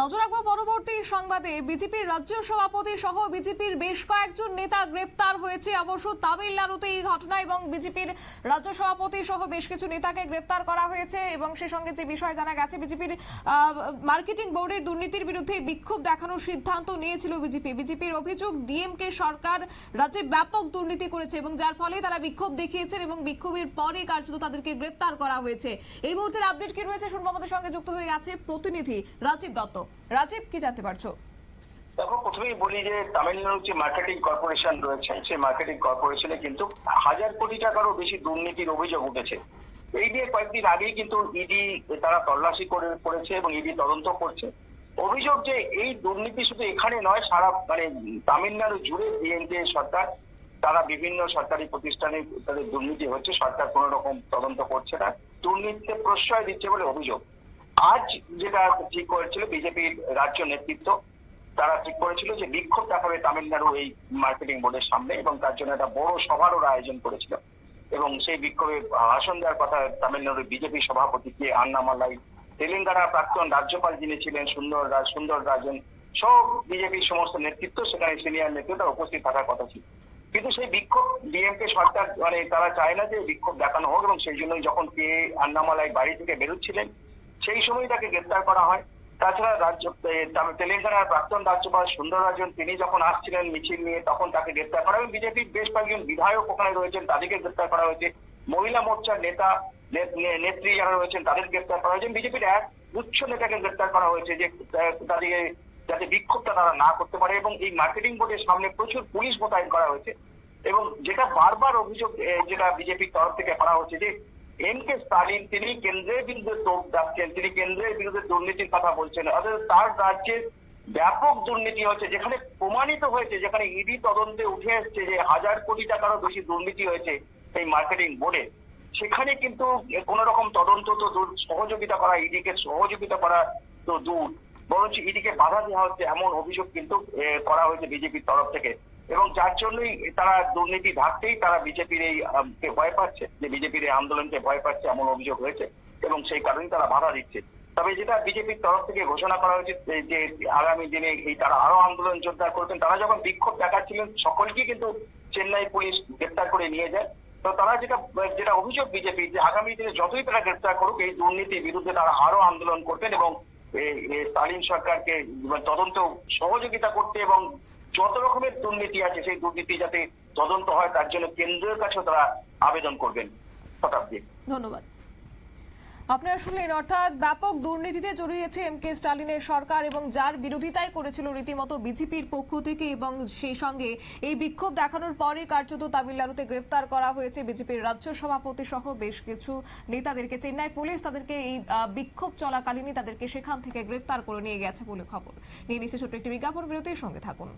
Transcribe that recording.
নজর রাখব পরবর্তী সংবাদে। বিজেপির রাজ্য সভাপতি সহ বিজেপির বেশ কয়েকজন নেতা গ্রেপ্তার হয়েছে। অবশ্য তামিলনাড়ুতে এই ঘটনা এবং বিজেপির রাজ্য সভাপতি সহ বেশ কিছু নেতাকে গ্রেপ্তার করা হয়েছে এবং সে সঙ্গে যে বিষয় জানা গেছে, বিজেপির মার্কেটিং বোর্ডের দুর্নীতির বিরুদ্ধে বিক্ষোভ দেখানোর সিদ্ধান্ত নিয়েছিল বিজেপি। বিজেপির অভিযোগ, ডিএমকে সরকার রাজ্যে ব্যাপক দুর্নীতি করেছে এবং যার ফলে তারা বিক্ষোভ দেখিয়েছেন এবং বিক্ষোভের পরে কার্যত তাদেরকে গ্রেপ্তার করা হয়েছে। এই মুহূর্তের আপডেট কি রয়েছে শুনব আমাদের সঙ্গে যুক্ত হয়ে আছে প্রতিনিধি রাজীব দত্ত। রাজীব, কি জানতে পারছ? দেখো, প্রথমেই বলি যে তামিলনাড়ুর যে মার্কেটিং কর্পোরেশন রয়েছে, সেই মার্কেটিং কর্পোরেশনে কিন্তু হাজার কোটি টাকারও বেশি দুর্নীতির অভিযোগ উঠেছে। এই নিয়ে কয়েকদিন আগেই কিন্তু ইডি তারা তল্লাশি করে, করেছে এবং ইডি তদন্ত করছে। অভিযোগ যে এই দুর্নীতি শুধু এখানে নয়, সারা মানে তামিলনাড়ু জুড়ে ডিএমকে সরকার, তারা বিভিন্ন সরকারি প্রতিষ্ঠানে তাদের দুর্নীতি হচ্ছে, সরকার কোন রকম তদন্ত করছে না। দুর্নীতিতে প্রশ্রয় দিচ্ছে বলে অভিযোগ। আজ যেটা ঠিক করেছিল বিজেপির রাজ্য নেতৃত্ব, তারা ঠিক করেছিল যে বিক্ষোভ দেখাবে তামিলনাড়ু এই মার্কেটিং বোর্ডের সামনে এবং তার জন্য একটা বড় সভারও আয়োজন করেছিল। এবং সেই বিক্ষোভে ভাষণ দেওয়ার কথা তামিলনাড়ুর বিজেপি সভাপতি কে আন্নামালাই তেলেঙ্গানার প্রাক্তন রাজ্যপাল যিনি ছিলেন, সুন্দর রাজ সুন্দর রাজন, সব বিজেপির সমস্ত নেতৃত্ব, সেখানে সিনিয়র নেতৃত্ব উপস্থিত থাকার কথা ছিল। কিন্তু সেই বিক্ষোভ ডিএমকে সরকার মানে তারা চায় না যে বিক্ষোভ দেখানো হোক এবং সেই জন্যই যখন কে আন্নামালাই বাড়ি থেকে বেরোচ্ছিলেন সেই সময় তাকে গ্রেপ্তার করা হয়। তাছাড়া রাজ্য তেলেঙ্গানার প্রাক্তন রাজ্যপাল সুন্দররাজন তিনি যখন আসছিলেন মিছিল নিয়ে, তখন তাকে গ্রেপ্তার করা হয়। বিজেপির বেশ কয়েকজন বিধায়ক ওখানে রয়েছেন, তাদেরকে গ্রেপ্তার করা হয়েছে। মহিলা মোর্চার নেতা নেত্রী যারা রয়েছেন, তাদের গ্রেপ্তার করা হয়েছে। বিজেপির এক উচ্চ নেতাকে গ্রেপ্তার করা হয়েছে যে তাদেরকে যাতে বিক্ষোভটা তারা না করতে পারে। এবং এই মার্কেটিং বোর্ডের সামনে প্রচুর পুলিশ মোতায়েন করা হয়েছে। এবং যেটা বারবার অভিযোগ যেটা বিজেপির তরফ থেকে করা হচ্ছে যে এম কে স্টালিন, তিনি কেন্দ্রের বিরুদ্ধে তোপ যাচ্ছেন তিনি কেন্দ্রের বিরুদ্ধে দুর্নীতির কথা বলছেন। অথচ তার রাজ্যে ব্যাপক দুর্নীতি হচ্ছে, যেখানে প্রমাণিত হয়েছে, যেখানে ইডি তদন্তে উঠে এসছে যে হাজার কোটি টাকারও বেশি দুর্নীতি হয়েছে এই মার্কেটিং বোর্ডে সেখানে কিন্তু কোন রকম তদন্ত তো সহযোগিতা করা ইডিকে সহযোগিতা করা তো দূর। বরঞ্চ ইডিকে বাধা দেওয়া হচ্ছে এমন অভিযোগ কিন্তু করা হয়েছে বিজেপির তরফ থেকে। এবং যার জন্যই তারা দুর্নীতি ঢাকতেই তারা বিজেপির এই ভয় পাচ্ছে, যে বিজেপির এই আন্দোলনকে ভয় পাচ্ছে এমন অভিযোগ হয়েছে এবং সেই কারণেই তারা বাধা দিচ্ছে। তবে যেটা বিজেপির তরফ থেকে ঘোষণা করা হয়েছে, যে- আগামী দিনে এই তারা আরও আন্দোলন জোরদার করবেন, তারা যখন বিক্ষোভ দেখাচ্ছিলেন, সকলকেই কিন্তু চেন্নাই পুলিশ গ্রেপ্তার করে নিয়ে যায়। তো তারা যেটা যেটা অভিযোগ বিজেপি যে আগামী দিনে যতই তারা গ্রেপ্তার করুক, এই দুর্নীতির বিরুদ্ধে তারা আরও আন্দোলন করবেন এবং স্টালিন সরকারকে তদন্ত সহযোগিতা করতে এবং যত রকমের দুর্নীতি আছে, সেই দুর্নীতি যাতে তদন্ত হয়, তার জন্য কেন্দ্রের কাছেও তারা আবেদন করবেন শতাব্দী ধন্যবাদ। আপনারা শুনলেন, অর্থাৎ ব্যাপক দুর্নীতিতে জড়িয়েছে এম কে স্টালিনের সরকার এবং যার বিরোধিতাই করেছিল রীতিমতো বিজেপির পক্ষ থেকে এবং সেই সঙ্গে এই বিক্ষোভ দেখানোর পরে কার্যত তামিলনাড়ুতে গ্রেফতার করা হয়েছে বিজেপির রাজ্য সভাপতি সহ বেশ কিছু নেতাদেরকে। চেন্নাই পুলিশ তাদেরকে এই বিক্ষোভ চলাকালীনই তাদেরকে সেখান থেকে গ্রেফতার করে নিয়ে গেছে বলে খবর। নিয়ে নিচ্ছে ছোট্ট একটি বিজ্ঞাপন বিরতির সঙ্গে থাকুন।